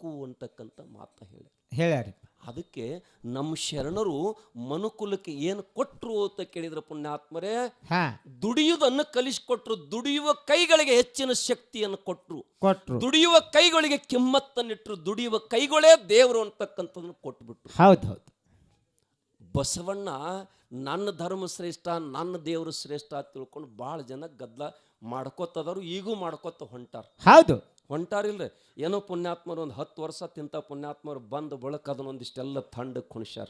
ಬದುಕು ಅಂತಕ್ಕಂಥ ಮಾತ ಹೇಳಿ ಹೇಳ್ಯಾರಿ. ಅದಕ್ಕೆ ನಮ್ಮ ಶರಣರು ಮನುಕುಲಕ್ಕೆ ಏನು ಕೊಟ್ಟರು ಅಂತ ಕೇಳಿದ್ರೆ ಪುಣ್ಯಾತ್ಮರೇ? ದುಡಿಯುವುದನ್ನು ಕಲಿಸಿಕೊಟ್ರು ದುಡಿಯುವ ಕೈಗಳಿಗೆ ಹೆಚ್ಚಿನ ಶಕ್ತಿಯನ್ನು ಕೊಟ್ಟರು ಕೊಟ್ಟರು ದುಡಿಯುವ ಕೈಗಳಿಗೆ ಕಿಮ್ಮತ್ತನ್ನಿಟ್ಟರು ದುಡಿಯುವ ಕೈಗಳೇ ದೇವರು ಅಂತಕ್ಕಂಥದ್ದನ್ನು ಕೊಟ್ಬಿಟ್ರು. ಹೌದು ಹೌದು. ಬಸವಣ್ಣ ನನ್ನ ಧರ್ಮ ಶ್ರೇಷ್ಠ ನನ್ನ ದೇವರು ಶ್ರೇಷ್ಠ ಅಂತ ತಿಳ್ಕೊಂಡು ಭಾಳ ಜನ ಗದ್ದಲ ಮಾಡ್ಕೋತದವರು ಈಗೂ ಮಾಡ್ಕೋತ ಹೊಂಟಾರ. ಹೌದು. ಹೊಂಟಾರಿಲ್ರಿ ಏನೋ ಪುಣ್ಯಾತ್ಮರು ಒಂದು ಹತ್ತು ವರ್ಷ ತಿಂತ ಪುಣ್ಯಾತ್ಮರು ಬಂದು ಬಳಕ ಅದನ್ನೊಂದಿಷ್ಟೆಲ್ಲ ಥಂಡಕ್ಕೆ ಕುಣಿಸ್ಯಾರ.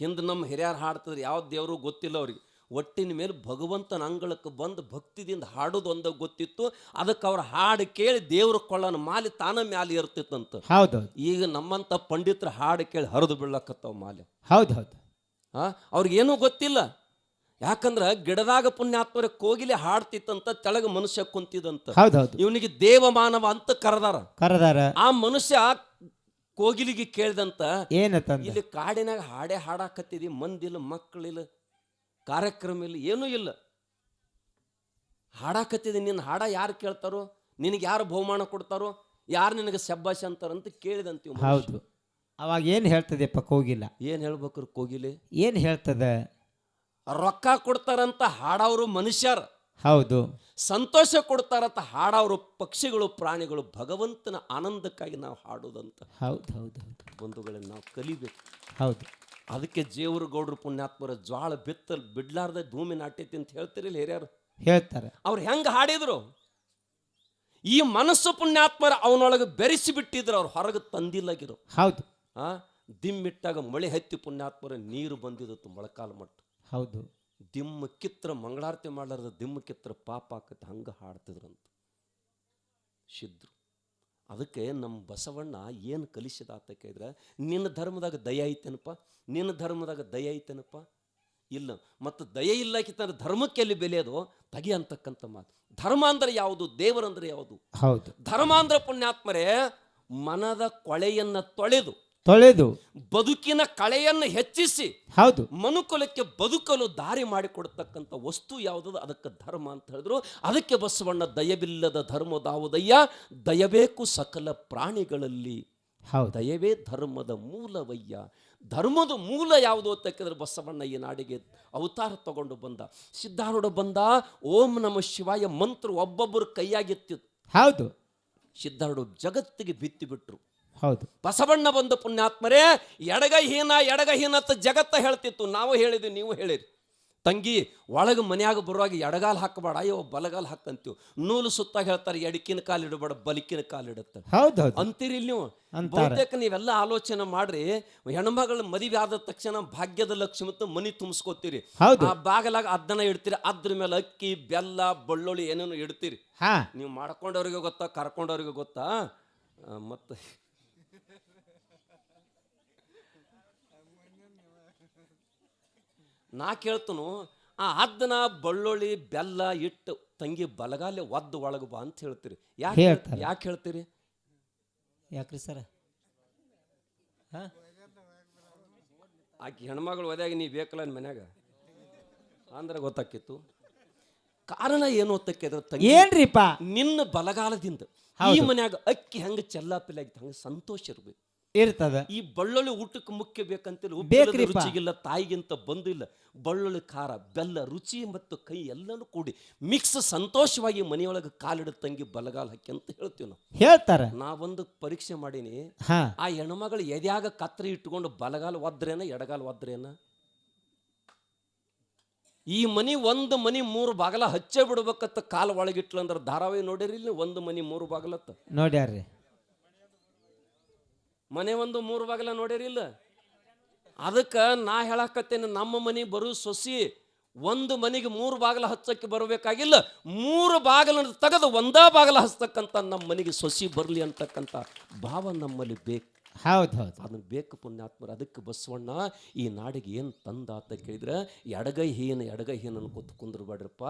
ಹಿಂದೆ ನಮ್ಮ ಹಿರಿಯರು ಹಾಡ್ತಿದ್ರು ಯಾವ ದೇವರು ಗೊತ್ತಿಲ್ಲ ಅವ್ರಿಗೆ. ಒಟ್ಟಿನ ಮೇಲೆ ಭಗವಂತನ ಅಂಗಳಕ್ಕೆ ಬಂದು ಭಕ್ತಿದಿಂದ ಹಾಡೋದು ಒಂದ ಗೊತ್ತಿತ್ತು ಅದಕ್ಕೆ ಅವ್ರ ಹಾಡು ಕೇಳಿ ದೇವ್ರ ಕೊಳ್ಳನ ಮಾಲೆ ತಾನ ಮ್ಯಾಲೆ ಇರ್ತಿತ್ತಂತ. ಹೌದು ಹೌದು ಈಗ ನಮ್ಮಂಥ ಪಂಡಿತರ ಹಾಡು ಕೇಳಿ ಹರಿದು ಬೀಳಕತ್ತವ ಮಾಲೆ. ಹೌದು ಹೌದು ಹಾಂ ಅವ್ರಿಗೇನೂ ಗೊತ್ತಿಲ್ಲ. ಯಾಕಂದ್ರೆ ಗಿಡದಾಗ ಪುಣ್ಯಾತ್ಮರ ಕೋಗಿಲೆ ಹಾಡ್ತಿತ್ತಂತ ತೆಳಗ ಮನುಷ್ಯ ಕುಂತಿದಂತ. ಹೌದು ಇವನಿಗೆ ದೇವ ದೇವಮಾನವ ಅಂತ ಕರೆದಾರ. ಕರೆದಾರ. ಆ ಮನುಷ್ಯ ಕೋಗಿಲಿಗೆ ಕೇಳ್ದಂತ ಏನತ್ತಂದ ಇಲ್ಲಿ ಕಾಡಿನಾಗ ಹಾಡೇ ಹಾಡಾಕತ್ತಿದಿ ಮಂದಿಲ್ಲ ಮಕ್ಕಳಿಲ್ಲ ಕಾರ್ಯಕ್ರಮ ಇಲ್ಲ ಏನೂ ಇಲ್ಲ. ಹಾಡಾಕತ್ತಿದಿ ನಿನ್ನ ಹಾಡ ಯಾರು ಕೇಳ್ತಾರೋ ನಿನಗೆ ಯಾರು ಬಹುಮಾನ ಕೊಡ್ತಾರೋ ಯಾರು ನಿನಗೆ ಶಬ್ಬಾಷ್ ಅಂತಾರಂತ ಕೇಳಿದಂತೀವಿ ಹೌದು. ಅವಾಗ ಏನು ಹೇಳ್ತದೆಪ್ಪ ಕೋಗಿಲ್ಲ ಏನು ಹೇಳ್ಬೇಕ್ರಿ ಕೋಗಿಲೆ? ಏನು ಹೇಳ್ತದ? ರೊಕ್ಕ ಕೊಡ್ತಾರಂತ ಹಾಡವರು ಮನುಷ್ಯರ. ಹೌದು. ಸಂತೋಷ ಕೊಡ್ತಾರಂತ ಹಾಡವರು ಪಕ್ಷಿಗಳು ಪ್ರಾಣಿಗಳು ಭಗವಂತನ ಆನಂದಕ್ಕಾಗಿ ನಾವು ಹಾಡೋದಂತ ಹೌದು ಹೌದು ಹೌದು. ಬಂಧುಗಳನ್ನ ನಾವು ಕಲಿಬೇಕು. ಹೌದು. ಅದಕ್ಕೆ ಜೇವರು ಗೌಡ್ರು ಪುಣ್ಯಾತ್ಮರ ಜ್ವಾಳ ಬಿತ್ತಲ್ ಬಿಡ್ಲಾರ್ದ ಭೂಮಿ ನಾಟ್ಯತಿ ಅಂತ ಹೇಳ್ತಿರಲಿಲ್ಲ ಹಿರಿಯರು? ಹೇಳ್ತಾರೆ. ಅವ್ರು ಹೆಂಗೆ ಹಾಡಿದ್ರು? ಈ ಮನಸ್ಸು ಪುಣ್ಯಾತ್ಮರ ಅವನೊಳಗೆ ಬೆರೆಸಿ ಬಿಟ್ಟಿದ್ರು ಅವ್ರು ಹೊರಗೆ ತಂದಿಲ್ಲಾಗಿರು ಹೌದು. ಆ? ದಿಮ್ಮಿಟ್ಟಾಗ ಮಳೆ ಹತ್ತಿ ಪುಣ್ಯಾತ್ಮರ ನೀರು ಬಂದಿದ್ದು ಮೊಳಕಾಲ ಮಟ್ಟ ಹೌದು. ದಿಮ್ಮ ಕಿತ್ರ ಮಂಗಳಾರತಿ ಮಾಡ್ಲಾರ್ದ ದಿಮ್ಮ ಕಿತ್ರ ಪಾಪ ಆಕತ್ತೆ ಹಂಗೆ ಹಾಡ್ತಿದ್ರಂತ. ಶಿದ್ರು. ಅದಕ್ಕೆ ನಮ್ಮ ಬಸವಣ್ಣ ಏನು ಕಲಿಸಿದ ಅಂತ ಕೇಳಿದ್ರೆ ನಿನ್ನ ಧರ್ಮದಾಗ ದಯ ಐತೇನಪ್ಪ ನಿನ್ನ ಧರ್ಮದಾಗ ದಯ ಐತೇನಪ್ಪ? ಇಲ್ಲ. ಮತ್ತು ದಯ ಇಲ್ಲಕ್ಕಿಂತ ಧರ್ಮಕ್ಕೆ ಎಲ್ಲಿ ಬೆಲೆಯೋದು ತಗಿ ಅಂತಕ್ಕಂಥ ಮಾತು. ಧರ್ಮ ಅಂದರೆ ಯಾವುದು? ದೇವರಂದ್ರೆ ಯಾವುದು? ಹೌದು. ಧರ್ಮ ಅಂದ್ರೆ ಪುಣ್ಯಾತ್ಮರೇ ಮನದ ಕೊಳೆಯನ್ನ ತೊಳೆದು ತೊಳೆದು ಬದುಕಿನ ಕಳೆಯನ್ನು ಹೆಚ್ಚಿಸಿ ಹೌದು. ಮನುಕುಲಕ್ಕೆ ಬದುಕಲು ದಾರಿ ಮಾಡಿಕೊಡ್ತಕ್ಕಂಥ ವಸ್ತು ಯಾವುದದು? ಅದಕ್ಕೆ ಧರ್ಮ ಅಂತ ಹೇಳಿದ್ರು. ಅದಕ್ಕೆ ಬಸವಣ್ಣ ದಯವಿಲ್ಲದ ಧರ್ಮದಾವುದಯ್ಯ ದಯಬೇಕು ಸಕಲ ಪ್ರಾಣಿಗಳಲ್ಲಿ. ಹೌದು. ದಯವೇ ಧರ್ಮದ ಮೂಲವಯ್ಯ. ಧರ್ಮದ ಮೂಲ ಯಾವುದು ಅಂತ ಕೇಳಿದ್ರೆ ಬಸವಣ್ಣ ಈ ನಾಡಿಗೆ ಅವತಾರ ತಗೊಂಡು ಬಂದ. ಸಿದ್ಧಾರೂಢ ಬಂದ ಓಂ ನಮ ಶಿವಾಯ ಮಂತ್ರ ಒಬ್ಬೊಬ್ಬರು ಕೈಯಾಗಿತ್ತಿತ್ತು ಹೌದು. ಸಿದ್ಧಾರೂಢ ಜಗತ್ತಿಗೆ ಬಿತ್ತಿ ಬಿಟ್ರು ಹೌದು. ಬಸವಣ್ಣ ಬಂದ ಪುಣ್ಯಾತ್ಮರೇ ಎಡಗಹೀನ ಎಡಗಹೀನ ಅಂತ ಜಗತ್ತ ಹೇಳ್ತಿತ್ತು. ನಾವು ಹೇಳಿದ್ವಿ ನೀವು ಹೇಳಿರಿ. ತಂಗಿ ಒಳಗೆ ಮನ್ಯಾಗ ಬರುವಾಗ ಎಡಗಾಲ್ ಹಾಕಬೇಡ ಅಯ್ಯೋ ಬಲಗಾಲ್ ಹಾಕಂತೀವಿ ನೂಲು ಸುತ್ತ ಹೇಳ್ತಾರೆ ಎಡಕಿನ ಕಾಲು ಇಡಬೇಡ ಬಲಿಕಿನ ಕಾಲು ಇಡುತ್ತೆ. ಹೌದು ಅಂತೀರಿ ಇಲ್ಲಿ ನೀವು. ಬಹುತೇಕ ನೀವೆಲ್ಲ ಆಲೋಚನೆ ಮಾಡ್ರಿ ಹೆಣ್ಮಗಳು ಮದುವೆ ಆದ ತಕ್ಷಣ ಭಾಗ್ಯದ ಲಕ್ಷ್ಮಿ ಮನಿ ತುಂಬಿಸ್ಕೋತೀರಿ. ಆ ಬಾಗಲಾಗ ಅದನ್ನ ಇಡ್ತೀರಿ ಅದ್ರ ಮೇಲೆ ಅಕ್ಕಿ ಬೆಲ್ಲ ಬೆಳ್ಳುಳ್ಳಿ ಏನೇನು ಇಡ್ತೀರಿ. ನೀವು ಮಾಡ್ಕೊಂಡವ್ರಿಗೆ ಗೊತ್ತಾ ಕರ್ಕೊಂಡವ್ರಿಗೆ ಗೊತ್ತಾ? ಮತ್ತೆ ನಾ ಕೇಳ್ತನು ಆ ಅದನ್ನ ಬಳ್ಳುಳ್ಳಿ ಬೆಲ್ಲ ಇಟ್ಟು ತಂಗಿ ಬಲಗಾಲೆ ಒದ್ದು ಒಳಗೆ ಬಾ ಅಂತ ಹೇಳ್ತೀರಿ. ಯಾಕೆ ಹೇಳ್ತಾರೆ. ಯಾಕೆ ಹೇಳ್ತೀರಿ? ಯಾಕ್ರಿ ಸರ? ಆಕೆ ಹೆಣ್ಮಗಳು ಒದ್ಯಾಗ ನೀ ಬೇಕಲ್ಲ ನಿನ್ ಮನ್ಯಾಗ? ಅಂದ್ರೆ ಗೊತ್ತಾಕಿತ್ತು ಕಾರಣ ಏನು ತಂಗಿ? ಏನ್ರಿಪ್ಪ ನಿನ್ನ ಬಲಗಾಲದಿಂದ ಈ ಮನ್ಯಾಗ ಅಕ್ಕಿ ಹೆಂಗ ಚೆಲ್ಲಾಪಿಲ್ಲ ಹಂಗ ಸಂತೋಷ ಇರ್ಬೇಕು. ಇರ್ತದ ಈ ಬಳ್ಳೊಳ್ಳಿ ಊಟಕ್ಕೆ ಮುಖ್ಯ ಬೇಕಂತಿಲ್ಲ ಬೇಕ್ರಿಪ್ಪ. ಉಪ್ಪಿಲ್ಲದ ರುಚಿಗಿಲ್ಲ ತಾಯಿಗಿಂತ ಬಂದಿಲ್ಲ. ಬಳ್ಳೊಳ್ಳಿ ಖಾರ ಬೆಲ್ಲ ರುಚಿ ಮತ್ತು ಕೈ ಎಲ್ಲನೂ ಕೂಡಿ ಮಿಕ್ಸ್ ಸಂತೋಷವಾಗಿ ಮನೆಯೊಳಗೆ ಕಾಲಿಡ ತಂಗಿ ಬಲಗಾಲ ಹಾಕಿ ಅಂತ ಹೇಳ್ತೀವಿ ನಾವು. ಹೇಳ್ತಾರ. ನಾವೊಂದು ಪರೀಕ್ಷೆ ಮಾಡೀನಿ. ಹಾ. ಆ ಹೆಣ್ಮಗಳು ಎದ್ಯಾಗ ಕತ್ರಿ ಇಟ್ಕೊಂಡು ಬಲಗಾಲ ಒದ್ರೇನ ಎಡಗಾಲ ಒದ್ರೇನ? ಈ ಮನಿ ಒಂದು ಮನಿ ಮೂರು ಬಾಗಲ ಹಚ್ಚೇ ಬಿಡ್ಬೇಕತ್ತ ಕಾಲ ಒಳಗಿಟ್ಲಂದ್ರ ಧಾರಾವಾಹಿ ನೋಡಿರಿ ಇಲ್ಲಿ ಒಂದು ಮನಿ ಮೂರು ಬಾಗಲತ್ತ? ನೋಡ್ಯಾರ್ರಿ. ಮನೆ ಒಂದು ಮೂರು ಬಾಗಲ ನೋಡಿರಿ ಇಲ್ಲ? ಅದಕ್ಕೆ ನಾ ಹೇಳಕತ್ತೇನೆ, ನಮ್ಮ ಮನೆ ಬರು ಸೊಸಿ ಒಂದು ಮನೆಗೆ ಮೂರು ಬಾಗಲ ಹಚ್ಚಕ್ಕೆ ಬರಬೇಕಾಗಿಲ್ಲ. ಮೂರು ಬಾಗಿಲನ್ನು ತೆಗೆದು ಒಂದೇ ಬಾಗಲ ಹಚ್ತಕ್ಕಂಥ ನಮ್ಮ ಮನೆಗೆ ಸೊಸಿ ಬರಲಿ ಅಂತಕ್ಕಂಥ ಭಾವ ನಮ್ಮಲ್ಲಿ ಬೇಕು. ಹೌದು ಹೌದು ಅದನ್ನು ಬೇಕು ಪುಣ್ಯಾತ್ಮರು ಅದಕ್ಕೆ ಬಸವಣ್ಣ ಈ ನಾಡಿಗೆ ಏನು ತಂದ ಅಂತ ಕೇಳಿದ್ರೆ ಎಡಗೈ ಹೀನ ಎಡಗೈ ಹೀನ ಅನ್ಕೋತ ಕುಂದ್ರಬೇಡ್ರಪ್ಪ.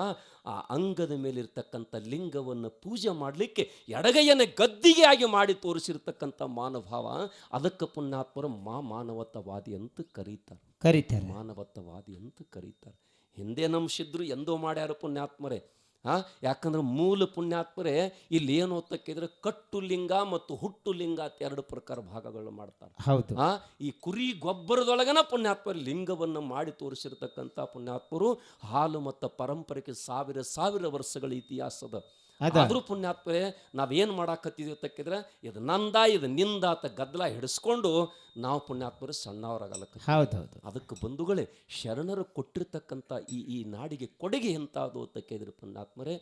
ಆ ಅಂಗದ ಮೇಲೆ ಇರ್ತಕ್ಕಂಥ ಲಿಂಗವನ್ನು ಪೂಜೆ ಮಾಡಲಿಕ್ಕೆ ಎಡಗೈಯನ್ನು ಗದ್ದಿಗೆಯಾಗಿ ಮಾಡಿ ತೋರಿಸಿರ್ತಕ್ಕಂಥ ಮಾನಭಾವ ಅದಕ್ಕೆ ಪುಣ್ಯಾತ್ಮರು ಮಾ ಮಾನವತವಾದಿ ಅಂತ ಕರೀತಾರೆ. ಕರೀತಾರೆ. ಮಾನವತವಾದಿ ಅಂತ ಕರೀತಾರೆ. ಹಿಂದೆ ನಂಬಿಸಿದ್ರು ಎಂದೋ ಮಾಡ್ಯಾರ ಪುಣ್ಯಾತ್ಮರೇ. ಆ? ಯಾಕಂದ್ರೆ ಮೂಲ ಪುಣ್ಯಾತ್ಮರೇ ಇಲ್ಲಿ ಏನು ಓದ್ತಕ್ಕಿದ್ರೆ ಕಟ್ಟು ಲಿಂಗ ಮತ್ತು ಹುಟ್ಟು ಲಿಂಗ ಅಂತ ಎರಡು ಪ್ರಕಾರ ಭಾಗಗಳು ಮಾಡ್ತಾರೆ. ಹೌದು. ಆ? ಈ ಕುರಿ ಗೊಬ್ಬರದೊಳಗನ ಪುಣ್ಯಾತ್ಮರು ಲಿಂಗವನ್ನು ಮಾಡಿ ತೋರಿಸಿರ್ತಕ್ಕಂಥ ಪುಣ್ಯಾತ್ಮರು ಹಾಲು ಮತ್ತು ಪರಂಪರೆಗೆ ಸಾವಿರ ಸಾವಿರ ವರ್ಷಗಳ ಇತಿಹಾಸದ. ಆದ್ರೂ ಪುಣ್ಯಾತ್ಮರೇ ನಾವೇನು ಮಾಡಾಕತ್ತಿದೀವಿ ತಕ್ಕಿದ್ರೆ ಇದು ನಂದ ಇದು ನಿಂದ ಅಂತ ಗದ್ದಲ ಹಿಡಿಸ್ಕೊಂಡು ನಾವು ಪುಣ್ಯಾತ್ಮರು ಸಣ್ಣವರಾಗಲಕ್ಕ ಹೌದು ಹೌದು ಅದಕ್ಕೆ ಬಂಧುಗಳೇ ಶರಣರು ಕೊಟ್ಟಿರ್ತಕ್ಕಂಥ ಈ ಈ ನಾಡಿಗೆ ಕೊಡುಗೆ ಅಂತ ಕೇಳಿದ್ರು ಪುಣ್ಯಾತ್ಮರೇ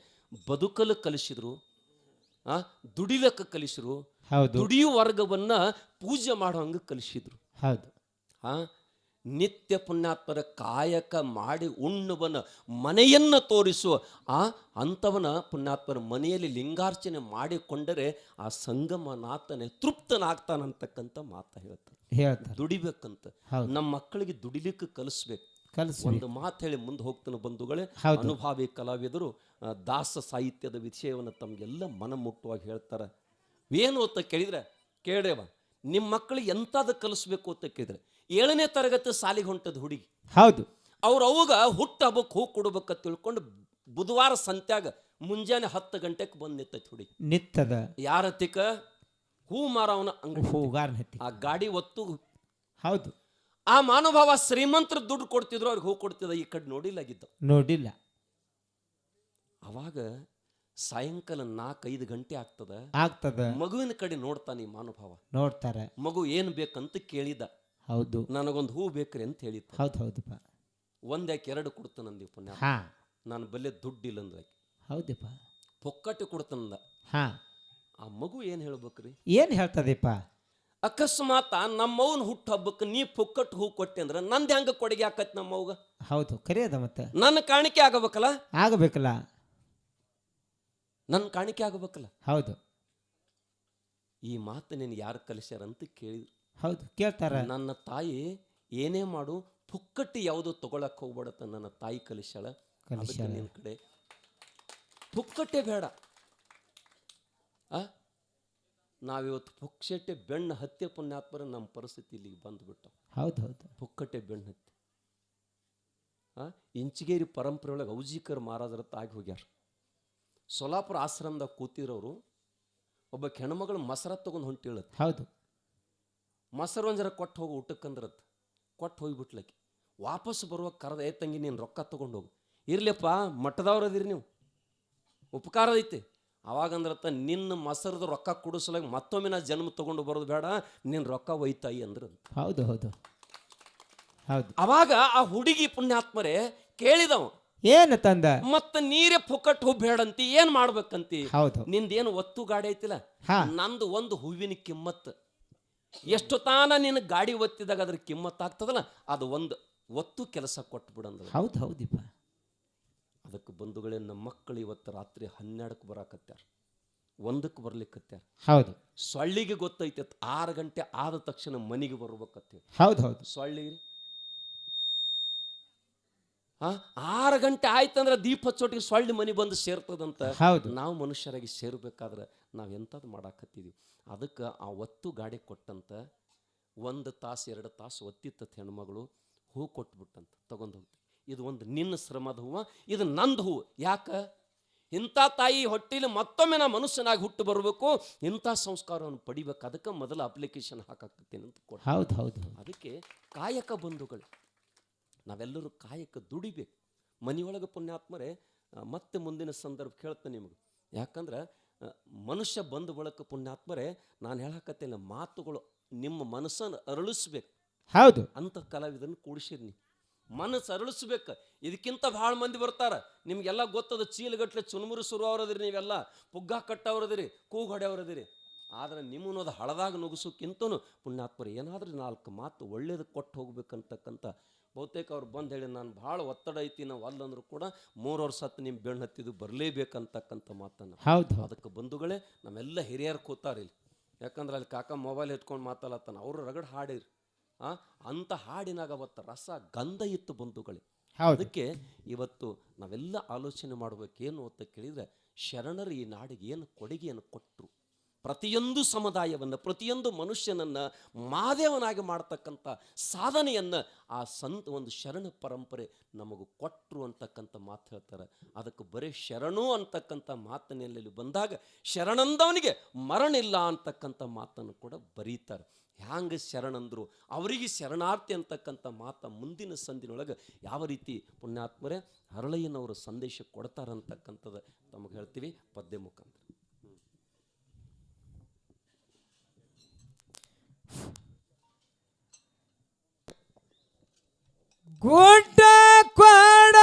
ಬದುಕಲು ಕಲಿಸಿದ್ರು ಆ ದುಡಿಲಕ್ಕೆ ಕಲಿಸಿದ್ರು ದುಡಿಯುವ ವರ್ಗವನ್ನ ಪೂಜೆ ಮಾಡೋ ಹಂಗೆ ಕಲಿಸಿದ್ರು. ಹೌದು. ಆ ನಿತ್ಯ ಪುಣ್ಯಾತ್ಮರ ಕಾಯಕ ಮಾಡಿ ಉಣ್ಣುವನ ಮನೆಯನ್ನು ತೋರಿಸುವ ಆ ಅಂಥವನ ಪುಣ್ಯಾತ್ಮರ ಮನೆಯಲ್ಲಿ ಲಿಂಗಾರ್ಚನೆ ಮಾಡಿಕೊಂಡರೆ ಆ ಸಂಗಮನಾಥನೇ ತೃಪ್ತನಾಗ್ತಾನಂತಕ್ಕಂಥ ಮಾತ ಹೇಳ್ತಾರೆ. ಹೇಳ್ತಾರೆ. ದುಡಿಬೇಕಂತ. ನಮ್ಮ ಮಕ್ಕಳಿಗೆ ದುಡಿಲಿಕ್ಕೆ ಕಲಿಸ್ಬೇಕು. ಕಲಿಸಿ ಒಂದು ಮಾತು ಹೇಳಿ ಮುಂದೆ ಹೋಗ್ತಾನೆ ಬಂಧುಗಳೇ. ಅನುಭಾವಿ ಕಲಾವಿದರು ದಾಸ ಸಾಹಿತ್ಯದ ವಿಷಯವನ್ನು ತಮಗೆಲ್ಲ ಮನಮುಟ್ಟುವಾಗಿ ಹೇಳ್ತಾರೆ. ಏನು ಅಂತ ಕೇಳಿದ್ರೆ ಕೇಳ್ರೇವ ನಿಮ್ಮ ಮಕ್ಕಳಿಗೆ ಎಂಥದ್ದು ಕಲಿಸ್ಬೇಕು ಅಂತ ಕೇಳಿದ್ರೆ ಏಳನೇ ತರಗತಿ ಸಾಲಿಗೆ ಹೊಂಟದ ಹುಡುಗಿ. ಹೌದು. ಅವ್ರ ಅವಾಗ ಹುಟ್ಟು ಹಬ್ಬಕ್ಕೆ ಹೂ ಕೊಡ್ಬೇಕ ತಿಳ್ಕೊಂಡು ಬುಧವಾರ ಸಂತ್ಯಾಗ ಮುಂಜಾನೆ ಹತ್ತು ಗಂಟೆಗೆ ಬಂದು ನಿಂತೈತಿ ಹುಡುಗಿ. ನಿತ್ತದ? ಯಾರ ತಿಕ ಹೂ ಮಾರವನ ಅಂಗಡಿ ಹೂಗಾರನ ಹತ್ತಿ ಆ ಗಾಡಿ ಒತ್ತು ಹೌದು. ಆ ಮಾನುಭಾವ ಶ್ರೀಮಂತರ ದುಡ್ಡು ಕೊಡ್ತಿದ್ರು ಅವ್ರಿಗೆ ಹೂ ಕೊಡ್ತಿದ್ದ ಈ ಕಡೆ ನೋಡಿಲ್ಲಾಗಿದ್ದ. ನೋಡಿಲ್ಲ. ಅವಾಗ ಸಾಯಂಕಾಲ ನಾಲ್ಕೈದು ಗಂಟೆ ಆಗ್ತದ? ಆಗ್ತದ. ಮಗುವಿನ ಕಡೆ ನೋಡ್ತಾನೆ ಈ ಮಾನುಭಾವ ನೋಡ್ತಾರೆ. ಮಗು ಏನು ಬೇಕಂತ ಕೇಳಿದ. ಹೌದು. ನನಗೊಂದು ಹೂ ಬೇಕ್ರಿ ಅಂತ ಹೇಳಿತ್ತು. ಹೌದು ಹೌದಪ್ಪ. ಒಂದ್ಯಾಕೆ ಎರಡು ಕೊಡ್ತಾನಂದಿ ಪುಣ್ಯ. ಹಾ. ನಾನು ಬಲ್ಲೆ ದುಡ್ಡಿಲ್ಲ ಅಂದ್ರೆ ಹೌದಪ್ಪ. ಪೊಕ್ಕಟ್ಟೆ ಕೊಡ್ತಾನಂದ ಹಾ. ಆ ಮಗು ಏನು ಹೇಳ್ಬೇಕ್ರಿ? ಏನು ಹೇಳ್ತದೆಪ್ಪ? ಅಕಸ್ಮಾತ್ ನಮ್ಮವನ್ ಹುಟ್ಟು ಹಬ್ಬಕ್ಕೆ ನೀ ಪೊಕ್ಕಟ್ಟು ಹೂ ಕೊಟ್ಟೆ ಅಂದ್ರೆ ನಂದು ಹೆಂಗ ಕೊಡುಗೆ ಆಕತ್ ನಮ್ಮವ್ಗ ಹೌದು ಕರೆಯದ ಮತ್ತೆ. ನನ್ನ ಕಾಣಿಕೆ ಆಗಬೇಕಲ್ಲ? ಆಗಬೇಕಲ್ಲ. ನನ್ನ ಕಾಣಿಕೆ ಆಗಬೇಕಲ್ಲ? ಹೌದು. ಈ ಮಾತು ನಿನಗೆ ಯಾರು ಕಲಿಸ್ಯಾರಂತ ಕೇಳಿದ್ರು ಹೌದು ಕೇಳ್ತಾರ. ನನ್ನ ತಾಯಿ ಏನೇ ಮಾಡು ಪುಕ್ಕಟ್ಟಿ ಯಾವುದು ತಗೊಳಕ್ ಹೋಗ್ಬಾಡತ್ತ ನನ್ನ ತಾಯಿ ಕಲಿಸ್ಯಾಳ. ನಿನ್ನ ಕಡೆ. ಪುಕ್ಕಟ್ಟೆ ಬೇಡ. ಆ? ನಾವಿವತ್ತು ಪುಕ್ಷಟ್ಟೆ ಬೆಣ್ಣ ಹತ್ಯೆ ಪುಣ್ಯಾತ್ಮರ ನಮ್ಮ ಪರಿಸ್ಥಿತಿ ಇಲ್ಲಿಗೆ ಬಂದ್ಬಿಟ್ಟು ಹೌದು ಹೌದು. ಪುಕ್ಕಟ್ಟೆ ಬೆಣ್ಣ ಹತ್ಯೆ. ಆ? ಇಂಚಿಗೇರಿ ಪರಂಪರೆ ಒಳಗೆ ಔಜಿಕರ್ ಮಹಾರಾಜರ ತಾಗಿ ಹೋಗ್ಯಾರ. ಸೊಲಾಪುರ ಆಶ್ರಮದಾಗ ಕೂತಿರೋರು ಒಬ್ಬ ಹೆಣ್ಮಗಳು ಮಸರ ತಗೊಂಡು ಹೊಂಟಿಳತ್ತೆ. ಹೌದು. ಮೊಸರು ಒಂದು ಜರ ಕೊಟ್ಟು ಹೋಗು ಊಟಕ್ಕಂದ್ರತ್. ಕೊಟ್ಟು ಹೋಗ್ಬಿಟ್ಲಕ್ಕೆ ವಾಪಸ್ ಬರುವಾಗ ಕರೆದ ಏ ತಂಗಿ ನೀನು ರೊಕ್ಕ ತೊಗೊಂಡು ಹೋಗು ಇರ್ಲಿಪ್ಪ ಮಠದವ್ರು ಅದಿರಿ ನೀವು. ಉಪಕಾರ ಐತಿ. ಅವಾಗಂದ್ರತ್ತ ನಿನ್ನ ಮೊಸರದ ರೊಕ್ಕ ಕೊಡಿಸಲಾಗ ಮತ್ತೊಮ್ಮೆ ನಾ ಜನ್ಮ ತೊಗೊಂಡು ಬರೋದು ಬೇಡ ನಿನ್ನ ರೊಕ್ಕ ಒಯ್ತಾಯಿ ಅಂದ್ರ ಹೌದು ಹೌದು. ಹೌದು. ಅವಾಗ ಆ ಹುಡುಗಿ ಪುಣ್ಯಾತ್ಮರೇ ಕೇಳಿದವ ಏನು ತಂದ? ಮತ್ತ ನೀರೇ ಪುಕ್ಕಟ್ ಹೂ ಬೇಡಂತಿ ಏನ್ ಮಾಡ್ಬೇಕಂತಿ? ಹೌದು. ನಿಂದೇನು ಒತ್ತು ಗಾಡಿ ಐತಿಲ್ಲ. ನಂದು ಒಂದು ಹೂವಿನ ಕಿಮ್ಮತ್. ಎಷ್ಟು ತಾನ ನಿನ್ನ ಗಾಡಿ ಒತ್ತಿದಾಗ ಅದ್ರ ಕಿಮ್ಮತ್ ಆಗ್ತದಲ್ಲ? ಅದು ಒಂದು ಒತ್ತು ಕೆಲಸ ಕೊಟ್ಟು ಬಿಡಂದ ಹೌದು ಹೌದಿಪ್ಪ. ಅದಕ್ಕೆ ಬಂಧುಗಳೇ ನಮ್ಮ ಮಕ್ಕಳು ಇವತ್ತು ರಾತ್ರಿ ಹನ್ನೆರಡಕ್ಕೆ ಬರಾಕತ್ಯಾರ. ಒಂದಕ್ಕೆ ಬರ್ಲಿಕ್ಕತ್ಯಾರ ಹೌದು. ಸೊಳ್ಳಿಗೆ ಗೊತ್ತೈತೆ ಆರು ಗಂಟೆ ಆದ ತಕ್ಷಣ ಮನೆಗೆ ಬರ್ಬೇಕತ್ತೇವೆ. ಹೌದು ಹೌದು. ಸೊಳ್ಳಿಗೆ ಹಾ ಆರು ಗಂಟೆ ಆಯ್ತಂದ್ರೆ ದೀಪ ಹಚ್ಚೋಟಿಗೆ ಸೊಳ್ಳಿ ಮನೆ ಬಂದು ಸೇರ್ತದಂತ. ಹೌದು. ನಾವು ಮನುಷ್ಯರಾಗಿ ಸೇರ್ಬೇಕಾದ್ರೆ ನಾವು ಎಂಥದ್ದು ಮಾಡಾಕತ್ತೀವಿ? ಅದಕ್ಕೆ ಆ ಒತ್ತು ಗಾಡಿ ಕೊಟ್ಟಂತ ಒಂದು ತಾಸು ಎರಡು ತಾಸು ಒತ್ತಿತ್ತ ಹೆಣ್ಮಗಳು ಹೂ ಕೊಟ್ಬಿಟ್ಟಂತ ತಗೊಂಡು ಹೋಗ್ತೀವಿ ಇದು ಒಂದು ನಿನ್ನ ಶ್ರಮದ ಹೂವು ಇದು ನಂದು ಹೂವು. ಯಾಕೆ? ಇಂಥ ತಾಯಿ ಹೊಟ್ಟಿಲಿ ಮತ್ತೊಮ್ಮೆ ನಾ ಮನುಷ್ಯನಾಗಿ ಹುಟ್ಟು ಬರಬೇಕು ಇಂಥ ಸಂಸ್ಕಾರವನ್ನು ಪಡಿಬೇಕು. ಅದಕ್ಕೆ ಮೊದಲು ಅಪ್ಲಿಕೇಶನ್ ಹಾಕಾಕತ್ತೀನಿ ಅಂತ ಕೊಟ್ಟು ಹೌದು ಹೌದು ಅದಕ್ಕೆ ಕಾಯಕ ಬಂಧುಗಳು. ನಾವೆಲ್ಲರೂ ಕಾಯಕ ದುಡಿಬೇಕು. ಮನೆಯೊಳಗೆ ಪುಣ್ಯಾತ್ಮರೇ ಮತ್ತೆ ಮುಂದಿನ ಸಂದರ್ಭ ಕೇಳ್ತೇನೆ ನಿಮಗೆ. ಯಾಕಂದ್ರೆ ಮನುಷ್ಯ ಬಂದ ಬಳಕ ಪುಣ್ಯಾತ್ಮರೇ ನಾನು ಹೇಳಕತ್ತೇನೆ ಮಾತುಗಳು ನಿಮ್ಮ ಮನಸ್ಸನ್ನು ಅರಳಿಸ್ಬೇಕು. ಹೌದು. ಅಂತ ಕಲಾವಿದನ್ನು ಕೂಡಿಸಿರಿ ನೀವು ಮನಸ್ಸು ಅರಳಿಸ್ಬೇಕು. ಇದಕ್ಕಿಂತ ಭಾಳ ಮಂದಿ ಬರ್ತಾರೆ. ನಿಮಗೆಲ್ಲ ಗೊತ್ತದ ಚೀಲಗಟ್ಲೆ ಚುನುಮುರು ಶುರು ಅವರದಿರಿ ನೀವೆಲ್ಲ ಪುಗ್ಗ ಕಟ್ಟವ್ರದಿರಿ ಕೂಗು ಹೊಡೆಯವ್ರದಿರಿ ಆದ್ರೆ ನಿಮ್ಮನ್ನೋದು ಹಳದಾಗ ನುಗ್ಸೋಕ್ಕಿಂತನೂ ಪುಣ್ಯಾತ್ಮರು ಏನಾದ್ರೂ ನಾಲ್ಕು ಮಾತು ಒಳ್ಳೇದು ಕೊಟ್ಟು ಹೋಗ್ಬೇಕಂತಕ್ಕಂಥ ಬಹುತೇಕ ಅವ್ರು ಬಂದು ಹೇಳಿ ನಾನು ಭಾಳ ಒತ್ತಡ ಐತಿ ನಾವು ಅಲ್ಲಂದ್ರೂ ಕೂಡ ಮೂರು ವರ್ಷ ಹತ್ತು ನಿಮ್ಮ ಬೆಣ್ಣು ಹತ್ತಿದ್ದು ಬರಲೇಬೇಕಂತಕ್ಕಂಥ ಮಾತನ್ನು. ಹೌದು. ಅದಕ್ಕೆ ಬಂಧುಗಳೇ ನಮ್ಮೆಲ್ಲ ಹಿರಿಯರು ಕೂತಾರ ಇಲ್ಲಿ. ಯಾಕಂದ್ರೆ ಅಲ್ಲಿ ಕಾಕ ಮೊಬೈಲ್ ಎತ್ಕೊಂಡು ಮಾತಾಡತ್ತಾನ ಅವರು ರಗಡ್ ಹಾಡಿರಿ. ಆ ಅಂಥ ಹಾಡಿನಾಗ ಅವತ್ತು ರಸ ಗಂಧ ಇತ್ತು ಬಂಧುಗಳೇ. ಅದಕ್ಕೆ ಇವತ್ತು ನಾವೆಲ್ಲ ಆಲೋಚನೆ ಮಾಡಬೇಕೇನು ಅಂತ ಕೇಳಿದ್ರೆ ಶರಣರು ಈ ನಾಡಿಗೆ ಏನು ಕೊಡುಗೆಯನ್ನು ಕೊಟ್ಟರು ಪ್ರತಿಯೊಂದು ಸಮುದಾಯವನ್ನು, ಪ್ರತಿಯೊಂದು ಮನುಷ್ಯನನ್ನು ಮಾದೇವನಾಗಿ ಮಾಡ್ತಕ್ಕಂಥ ಸಾಧನೆಯನ್ನು ಆ ಸಂತ, ಒಂದು ಶರಣ ಪರಂಪರೆ ನಮಗೂ ಕೊಟ್ಟರು ಅಂತಕ್ಕಂಥ ಮಾತು ಹೇಳ್ತಾರೆ. ಅದಕ್ಕೆ ಬರೀ ಶರಣು ಅಂತಕ್ಕಂಥ ಮಾತಿನಲ್ಲಿ ಬಂದಾಗ ಶರಣಂದವನಿಗೆ ಮರಣ ಇಲ್ಲ ಅಂತಕ್ಕಂಥ ಮಾತನ್ನು ಕೂಡ ಬರೀತಾರೆ. ಹ್ಯಾಂಗೆ ಶರಣಂದರು? ಅವರಿಗೆ ಶರಣಾರ್ಥಿ ಅಂತಕ್ಕಂಥ ಮಾತ ಮುಂದಿನ ಸಂದಿನೊಳಗೆ ಯಾವ ರೀತಿ ಪುಣ್ಯಾತ್ಮರೇ? ಹರಳಯ್ಯನವರು ಸಂದೇಶ ಕೊಡ್ತಾರಂತಕ್ಕಂಥದ್ದು ತಮಗೆ ಹೇಳ್ತೀವಿ ಪದ್ಯ ಮುಖಾಂತರ ಗುಡ್ಡ ಕೊಡ